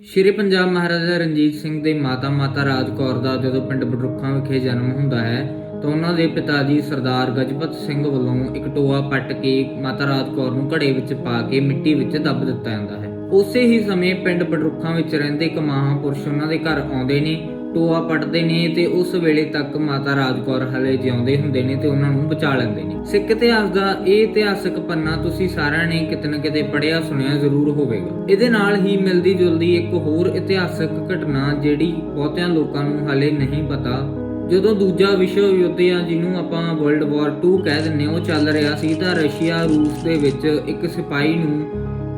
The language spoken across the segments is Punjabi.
ਸ਼੍ਰੀ ਪੰਜਾਬ ਮਹਾਰਾਜਾ ਰਣਜੀਤ ਸਿੰਘ ਦੇ ਮਾਤਾ ਮਾਤਾ ਰਾਜ ਕੌਰ ਦਾ ਜਦੋਂ ਪਿੰਡ ਬਡਰੁੱਖਾਂ ਵਿਖੇ ਜਨਮ ਹੁੰਦਾ ਹੈ, ਤਾਂ ਉਹਨਾਂ ਦੇ ਪਿਤਾ ਜੀ ਸਰਦਾਰ ਗਜਪਤ ਸਿੰਘ ਵੱਲੋਂ ਇੱਕ ਟੋਆ ਪੱਟ ਕੇ ਮਾਤਾ ਰਾਜ ਕੌਰ ਨੂੰ ਘੜੇ ਵਿੱਚ ਪਾ ਕੇ ਮਿੱਟੀ ਵਿੱਚ ਦੱਬ ਦਿੱਤਾ ਜਾਂਦਾ ਹੈ। ਉਸੇ ਹੀ ਸਮੇਂ ਪਿੰਡ ਬਡਰੁੱਖਾਂ ਵਿੱਚ ਰਹਿੰਦੇ ਇੱਕ ਮਹਾਂਪੁਰਸ਼ ਉਹਨਾਂ ਦੇ ਘਰ ਆਉਂਦੇ ਨੇ ਟੋਆ ਪੱਟਦੇ ਨੇ ਤੇ ਉਸ ਵੇਲੇ ਤੱਕ ਮਾਤਾ ਰਾਜ ਹਲੇ ਜਿਉਂਦੇ ਹੁੰਦੇ ਨੇ ਤੇ ਉਹਨਾਂ ਨੂੰ ਬਚਾ ਲੈਂਦੇ ਨੇ। ਸਿੱਖ ਇਤਿਹਾਸ ਦਾ ਇਹ ਇਤਿਹਾਸਕ ਪੰਨਾ ਤੁਸੀਂ ਸਾਰਿਆਂ ਨੇ ਕਿਤੇ ਨਾ ਕਿਤੇ ਪੜ੍ਹਿਆ, ਸੁਣਿਆ ਜ਼ਰੂਰ ਹੋਵੇਗਾ। ਇਹਦੇ ਨਾਲ ਹੀ ਮਿਲਦੀ ਜੁਲਦੀ ਇੱਕ ਹੋਰ ਇਤਿਹਾਸਕ ਘਟਨਾ ਜਿਹੜੀ ਬਹੁਤਿਆਂ ਲੋਕਾਂ ਨੂੰ ਹਲੇ ਨਹੀਂ ਪਤਾ। ਜਦੋਂ ਦੂਜਾ ਵਿਸ਼ਵ ਯੁੱਧ ਆ ਜਿਹਨੂੰ ਆਪਾਂ ਵਰਲਡ ਵਾਰ 2 ਕਹਿ ਦਿੰਨੇ ਉਹ ਚੱਲ ਰਿਹਾ ਸੀ ਤਾਂ ਰਸ਼ੀਆ ਰੂਸ ਦੇ ਵਿੱਚ ਇੱਕ ਸਿਪਾਹੀ ਨੂੰ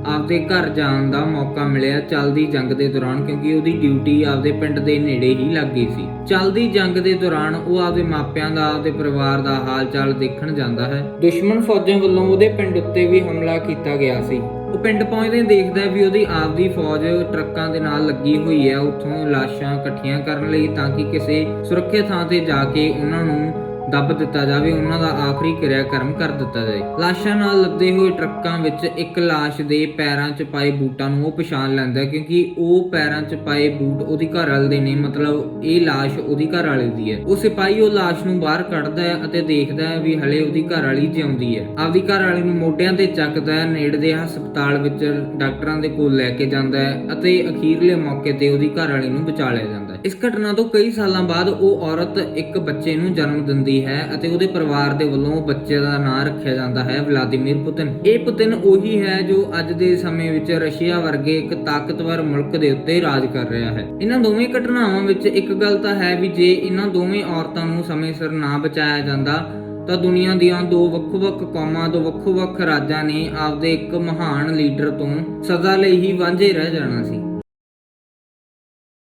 ਆਪਦੇ ਘਰ ਜਾਣ ਦਾ ਮੌਕਾ ਮਿਲਿਆ ਚੱਲਦੀ ਜੰਗ ਦੇ ਦੌਰਾਨ ਕਿਉਂਕਿ ਉਹਦੀ ਡਿਊਟੀ ਆਪਦੇ ਪਿੰਡ ਦੇ ਨੇੜੇ ਹੀ ਲੱਗ ਗਈ ਸੀ। ਚੱਲਦੀ ਜੰਗ ਦੇ ਦੌਰਾਨ ਉਹ ਆਪਦੇ ਮਾਪਿਆਂ ਦਾ, ਆਪਦੇ ਪਰਿਵਾਰ ਦਾ ਹਾਲ ਦੇਖਣ ਜਾਂਦਾ ਹੈ। ਦੁਸ਼ਮਣ ਫੌਜਾਂ ਵੱਲੋਂ ਉਹਦੇ ਪਿੰਡ ਉੱਤੇ ਵੀ ਹਮਲਾ ਕੀਤਾ ਗਿਆ ਸੀ। ਉਹ ਪਿੰਡ ਪਹੁੰਚਦੇ ਦੇਖਦਾ ਹੈ ਵੀ ਉਹਦੀ ਆਪਦੀ ਫੌਜ ਟਰੱਕਾਂ ਦੇ ਨਾਲ ਲੱਗੀ ਹੋਈ ਹੈ। ਉੱਥੋਂ ਲਾਸ਼ਾਂ ਇਕੱਠੀਆਂ ਕਰਨ ਲਈ ਤਾਂ ਕਿ ਕਿਸੇ ਸੁਰੱਖਿਅਤ ਥਾਂ ਤੇ ਜਾ ਕੇ ਉਹਨਾਂ ਨੂੰ ਦੱਬ ਦਿੱਤਾ ਜਾਵੇ, ਉਹਨਾਂ ਦਾ ਆਖਰੀ ਕਿਰਿਆ ਕਰਮ ਕਰ ਦਿੱਤਾ ਜਾਏ। ਲਾਸ਼ਾਂ ਨਾਲ ਲੱਦੇ ਹੋਏ ਟਰੱਕਾਂ ਵਿੱਚ ਇੱਕ ਲਾਸ਼ ਦੇ ਪੈਰਾਂ 'ਚ ਪਾਏ ਬੂਟਾਂ ਨੂੰ ਉਹ ਪਛਾਣ ਲੈਂਦਾ ਕਿਉਂਕਿ ਉਹ ਪੈਰਾਂ 'ਚ ਪਾਏ ਬੂਟ ਉਹਦੀ ਘਰ ਵਾਲੇ ਦੇ ਨੇ, ਮਤਲਬ ਇਹ ਲਾਸ਼ ਉਹਦੀ ਘਰ ਵਾਲੇ ਦੀ ਹੈ। ਉਹ ਸਿਪਾਹੀ ਉਹ ਲਾਸ਼ ਨੂੰ ਬਾਹਰ ਕੱਢਦਾ ਹੈ ਅਤੇ ਦੇਖਦਾ ਹੈ ਵੀ ਹਲੇ ਉਹਦੀ ਘਰ ਵਾਲੀ ਜਿਉਂਦੀ ਹੈ। ਆਪਦੀ ਘਰ ਵਾਲੀ ਨੂੰ ਮੋਢਿਆਂ ਤੇ ਚੱਕਦਾ ਹੈ, ਨੇੜੇ ਦੇ ਹਸਪਤਾਲ ਵਿੱਚ ਡਾਕਟਰਾਂ ਦੇ ਕੋਲ ਲੈ ਕੇ ਜਾਂਦਾ ਹੈ ਅਤੇ ਅਖੀਰਲੇ ਮੌਕੇ ਤੇ ਉਹਦੀ ਘਰ ਵਾਲੀ ਨੂੰ ਬਚਾ ਲਿਆ ਜਾਂਦਾ ਹੈ। ਇਸ ਘਟਨਾ ਤੋਂ ਕਈ ਸਾਲਾਂ ਬਾਅਦ ਉਹ ਔਰਤ ਇੱਕ ਬੱਚੇ ਨੂੰ ਜਨਮ ਦਿੰਦੀ ਹੈ ਅਤੇ ਉਹਦੇ ਪਰਿਵਾਰ ਦੇ ਵੱਲੋਂ ਬੱਚੇ ਦਾ ਨਾਂ ਰੱਖਿਆ ਜਾਂਦਾ ਹੈ, ਵਲਾਦੀਮੀਰ ਪੁਤਿਨ। ਇਹ ਪੁਤਿਨ ਉਹੀ ਹੈ ਜੋ ਅੱਜ ਦੇ ਸਮੇਂ ਵਿੱਚ ਰਸ਼ੀਆ ਵਰਗੇ ਇੱਕ ਤਾਕਤਵਰ ਮੁਲਕ ਦੇ ਉੱਤੇ ਰਾਜ ਕਰ ਰਿਹਾ ਹੈ। ਇਹਨਾਂ ਦੋਵੇਂ ਘਟਨਾਵਾਂ ਵਿੱਚ ਇੱਕ ਗੱਲ ਤਾਂ ਹੈ ਵੀ ਜੇ ਇਹਨਾਂ ਦੋਵੇਂ ਔਰਤਾਂ ਨੂੰ ਸਮੇਂ ਸਿਰ ਨਾ ਬਚਾਇਆ ਜਾਂਦਾ, ਤਾਂ ਦੁਨੀਆ ਦੀਆਂ ਦੋ ਵੱਖ-ਵੱਖ ਕੌਮਾਂ ਤੋਂ ਵੱਖ-ਵੱਖ ਰਾਜਾਂ ਨੇ ਆਪਦੇ ਇੱਕ ਮਹਾਨ ਲੀਡਰ ਤੋਂ ਸਦਾ ਲਈ ਹੀ ਵਾਂਝੇ ਰਹਿ ਜਾਣਾ ਸੀ।